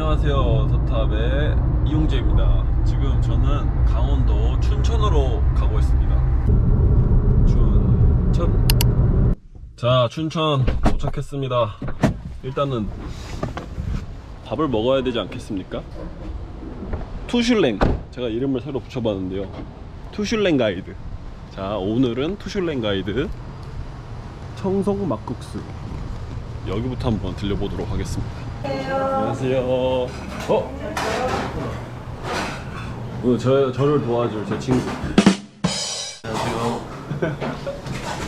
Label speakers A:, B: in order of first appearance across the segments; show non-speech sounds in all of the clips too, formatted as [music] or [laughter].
A: 안녕하세요. 서탑의 이용재입니다. 지금 저는 강원도 춘천으로 가고 있습니다. 춘천. 자, 춘천 도착했습니다. 일단은 밥을 먹어야 되지 않겠습니까? 투슐랭. 제가 이름을 새로 붙여봤는데요. 투슐랭 가이드. 자, 오늘은 투슐랭 가이드 청송 막국수. 여기부터 한번 들려보도록 하겠습니다. 안녕하세요. 어? 오늘 저, 저를 도와줄 제 친구. 안녕하세요. [laughs]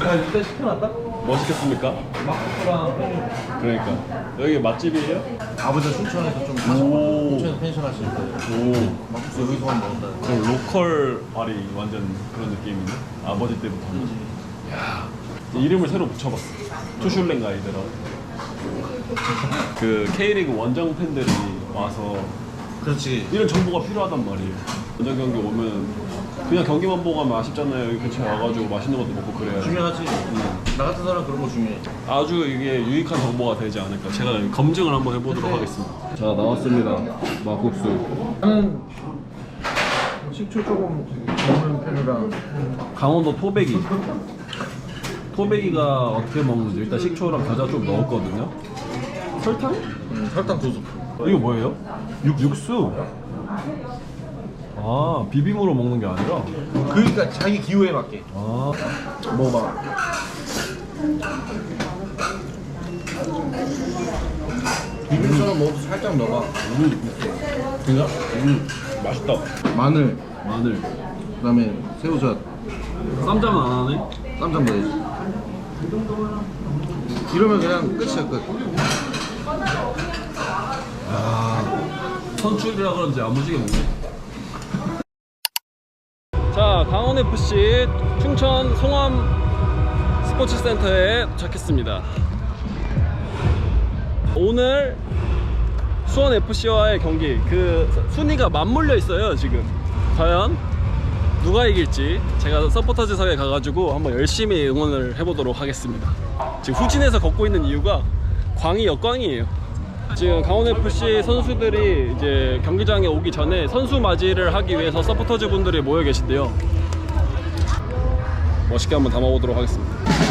B: 야, 일단 시켜놨다?
A: 뭐 시켰습니까?
B: 막국수랑
A: 그러니까. 여기 맛집이에요?
B: 아버지가 춘천에서 좀. 춘천에서 펜션 하실 때
A: 오.
B: 막국수 여기서만 먹었다.
A: 그 로컬 발이 완전 그런 느낌인데? 아버지 때부터. 야 이름을 새로 붙여봤어. 투슐랭 가이드라고. 그 K리그 원정 팬들이 와서
B: 그렇지.
A: 이런 정보가 필요하단 말이에요. 원정 경기 오면 그냥 경기만 보고 가면 아쉽잖아요. 여기 근처에 와가지고 맛있는 것도 먹고 그래야
B: 중요하지. 나 같은 사람 그런 거 중요해.
A: 아주 이게 유익한 정보가 되지 않을까. 제가 검증을 한번 해보도록 하겠습니다. 자 나왔습니다. 막국수.
B: 나는 식초 조금 먹는 편이라
A: 강원도 토백이. 토백이가 어떻게 먹는지 일단 식초랑 겨자 좀 넣었거든요. 설탕?
B: 음, 설탕 두 스푼.
A: 이거 뭐예요? 육, 수 아 비빔으로 먹는 게 아니라.
B: 그러니까 자기 기호에 맞게.
A: 아
B: 먹어봐. 비빔처럼 먹어도 살짝 넣어봐. 그니까?
A: 음 맛있다.
B: 마늘,
A: 마늘.
B: 그다음에 새우젓,
A: 쌈장은 안 하네.
B: 쌈장 넣어야지. 이러면 그냥 끝이야 끝.
A: 선출이라 그런지 야무지게 먹네. 자, 강원 FC 충천 송암 스포츠센터에 도착했습니다. 오늘 수원 FC와의 경기 그 순위가 맞물려 있어요 지금. 과연 누가 이길지 제가 서포터즈석에 가가지고 한번 열심히 응원을 해보도록 하겠습니다. 지금 후진에서 걷고 있는 이유가 광이 역광이에요. 지금 강원FC 선수들이 이제 경기장에 오기 전에 선수 맞이를 하기 위해서 서포터즈 분들이 모여 계신데요. 멋있게 한번 담아보도록 하겠습니다.